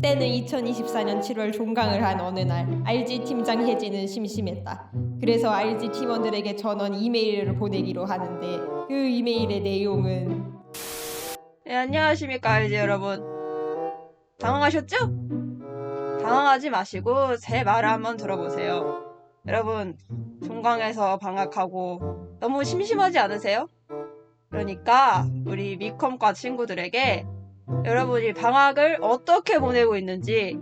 때는 2024년 7월 종강을 한 어느 날 RG 팀장 혜진은 심심했다. 그래서 RG 팀원들에게 전원 이메일을 보내기로 하는데 그 이메일의 내용은 네, 안녕하십니까 알지 여러분 당황하셨죠? 당황하지 마시고 제 말을 한번 들어보세요 여러분 종강에서 방학하고 너무 심심하지 않으세요? 그러니까 우리 미컴과 친구들에게 여러분이 방학을 어떻게 보내고 있는지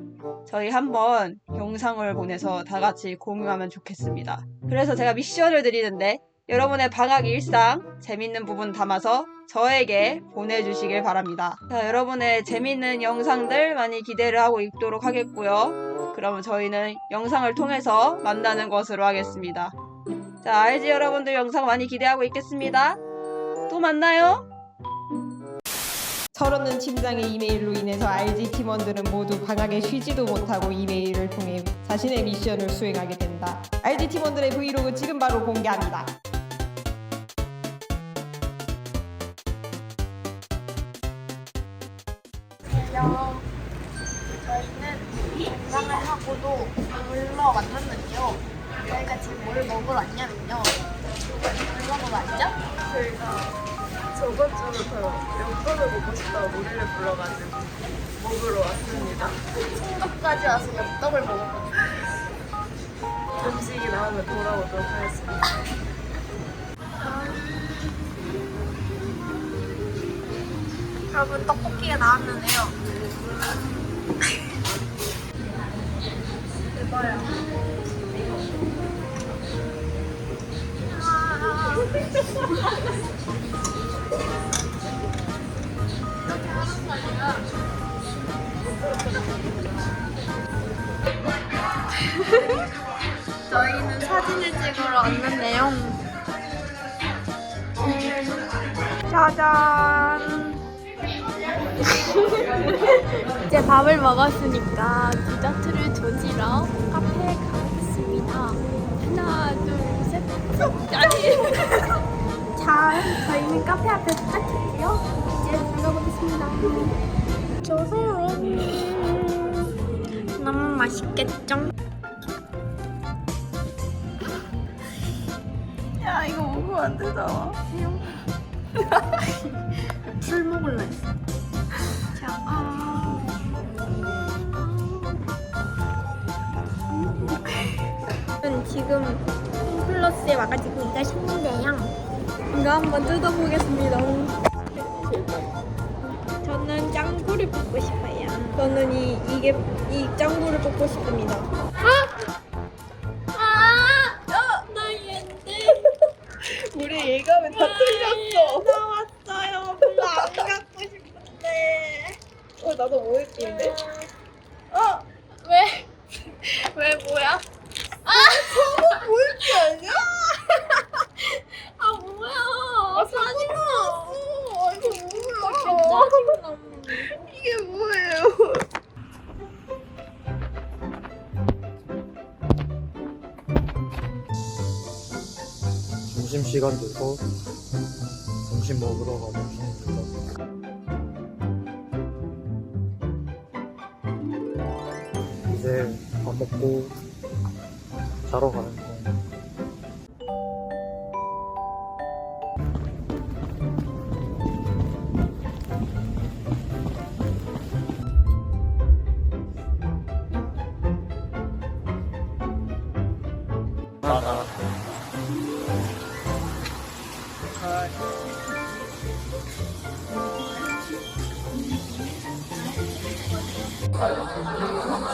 저희 한번 영상을 보내서 다 같이 공유하면 좋겠습니다. 그래서 제가 미션을 드리는데 여러분의 방학 일상 재밌는 부분 담아서 저에게 보내주시길 바랍니다. 자, 여러분의 재밌는 영상들 많이 기대를 하고 있도록 하겠고요. 그러면 저희는 영상을 통해서 만나는 것으로 하겠습니다. 자, 알지 여러분들 영상 많이 기대하고 있겠습니다. 또 만나요. 철없는 팀장의 이메일로 인해서 RG 팀원들은 모두 방학에 쉬지도 못하고 이메일을 통해 자신의 미션을 수행하게 된다. RG 팀원들의 브이로그 지금 바로 공개합니다. 저희가 지금 뭘 먹으러 왔냐면요. 뭘 먹으러 왔죠? 저희가 저번 주부터 엽떡을 먹고 싶다고 노래를 불러가지고 먹으러 왔습니다. 충북까지 와서 엽떡을 먹었거든요. 음식이 나오면 돌아오도록 하겠습니다. 여러분 떡볶이가 나왔는데요. 대박이야. 저희는 사진을 찍으러 왔는데요. 음, 짜잔. 이제 밥을 먹었으니까 디저트를 조지러 카페에 가보겠습니다. 하나, 둘, 셋. 아니. 자, 저희는 카페 앞에 도착했고요. 이제 들어가보겠습니다. 조세요. 너무 맛있겠죠? 야 이거 먹으면 안 되잖아. 술 먹을래. 자, 아. 저는 지금 홈플러스에 와가지고 이거 샀는데요. 이거 한번 뜯어보겠습니다. 저는 짱구를 뽑고 싶어요. 저는 이 이게 이 짱구를 뽑고 싶습니다. 아! 아! 시간 돼서 점심 먹으러 중입니다. 이제 밥 먹고 자러 가는 중.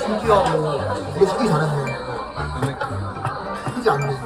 신기하고 되게 쓰기 잘했네. 쓰지 않네.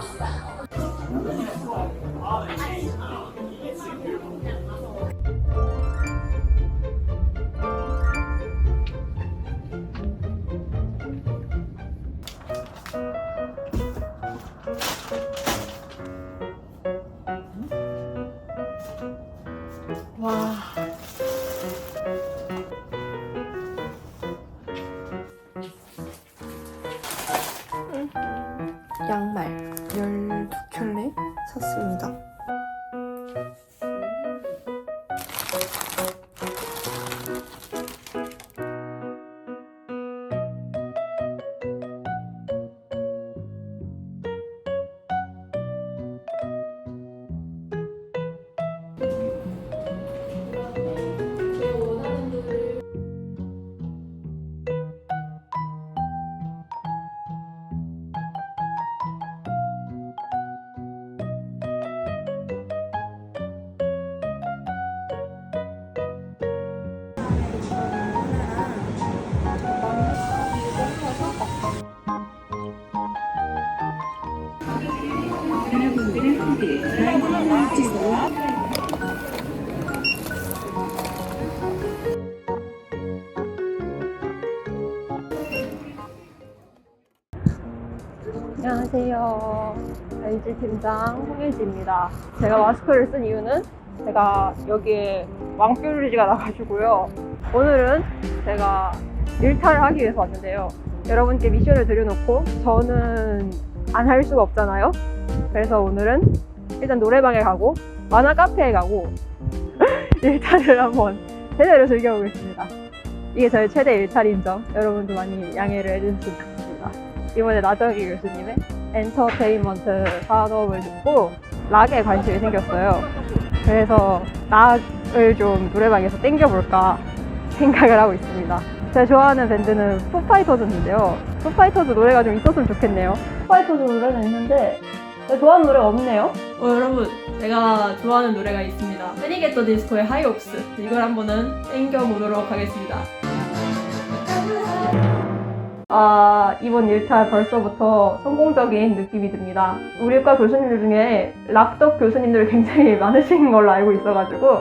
양말 12켤레 샀습니다. 안녕하세요. LG 팀장 홍예지입니다. 제가 마스크를 쓴 이유는 제가 여기에 왕뾰루지가 나가지고요. 오늘은 제가 일탈을 하기 위해서 왔는데요. 여러분께 미션을 드려놓고 저는 안 할 수가 없잖아요. 그래서 오늘은 일단 노래방에 가고 만화 카페에 가고 일탈을 한번 제대로 즐겨보겠습니다. 이게 저의 최대 일탈인 점 여러분도 많이 양해를 해주셨으면 좋겠습니다. 이번에 나정희 교수님의 엔터테인먼트 산업을 듣고 락에 관심이 생겼어요. 그래서 락을 좀 노래방에서 땡겨볼까 생각을 하고 있습니다. 제가 좋아하는 밴드는 푸파이터즈인데요. 푸파이터즈 노래가 좀 있었으면 좋겠네요. 푸파이터즈 노래는 있는데 좋아하는 노래가 없네요. 어, 여러분, 제가 좋아하는 노래가 있습니다. 페니게터 디스코의 하이옵스. 이걸 한번은 땡겨보도록 하겠습니다. 아, 이번 일탈 벌써부터 성공적인 느낌이 듭니다. 우리과 교수님들 중에 락덕 교수님들 굉장히 많으신 걸로 알고 있어가지고,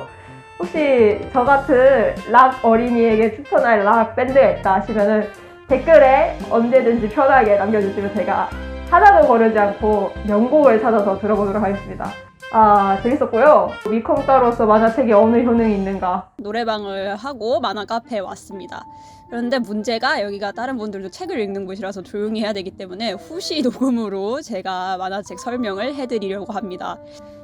혹시 저 같은 락 어린이에게 추천할 락 밴드가 있다 하시면은 댓글에 언제든지 편하게 남겨주시면 제가 하나도 거르지 않고 명곡을 찾아서 들어보도록 하겠습니다. 아, 재밌었고요. 미컴가로서 만화책에 어느 효능이 있는가. 노래방을 하고 만화 카페에 왔습니다. 그런데 문제가 여기가 다른 분들도 책을 읽는 곳이라서 조용히 해야 되기 때문에 후시 녹음으로 제가 만화책 설명을 해드리려고 합니다.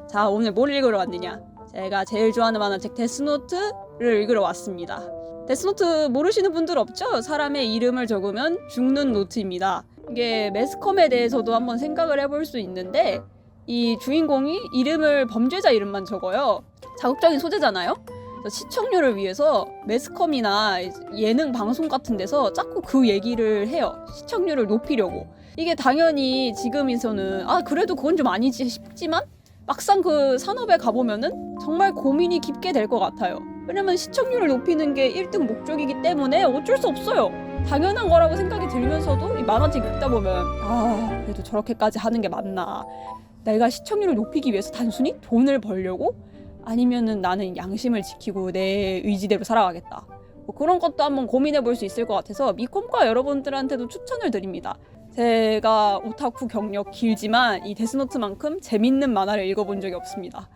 자, 오늘 뭘 읽으러 왔느냐? 제가 제일 좋아하는 만화책 데스노트를 읽으러 왔습니다. 데스노트 모르시는 분들 없죠? 사람의 이름을 적으면 죽는 노트입니다. 이게 매스컴에 대해서도 한번 생각을 해볼 수 있는데 이 주인공이 이름을 범죄자 이름만 적어요. 자극적인 소재잖아요. 시청률을 위해서 매스컴이나 예능 방송 같은 데서 자꾸 그 얘기를 해요. 시청률을 높이려고. 이게 당연히 지금에서는 아 그래도 그건 좀 아니지 싶지만 막상 그 산업에 가보면은 정말 고민이 깊게 될 것 같아요. 왜냐면 시청률을 높이는 게 1등 목적이기 때문에 어쩔 수 없어요. 당연한 거라고 생각이 들면서도 이 만화책 읽다 보면 아 그래도 저렇게까지 하는 게 맞나. 내가 시청률을 높이기 위해서 단순히 돈을 벌려고? 아니면은 나는 양심을 지키고 내 의지대로 살아가겠다. 뭐 그런 것도 한번 고민해 볼 수 있을 것 같아서 미콤과 여러분들한테도 추천을 드립니다. 제가 오타쿠 경력 길지만 이 데스노트만큼 재밌는 만화를 읽어본 적이 없습니다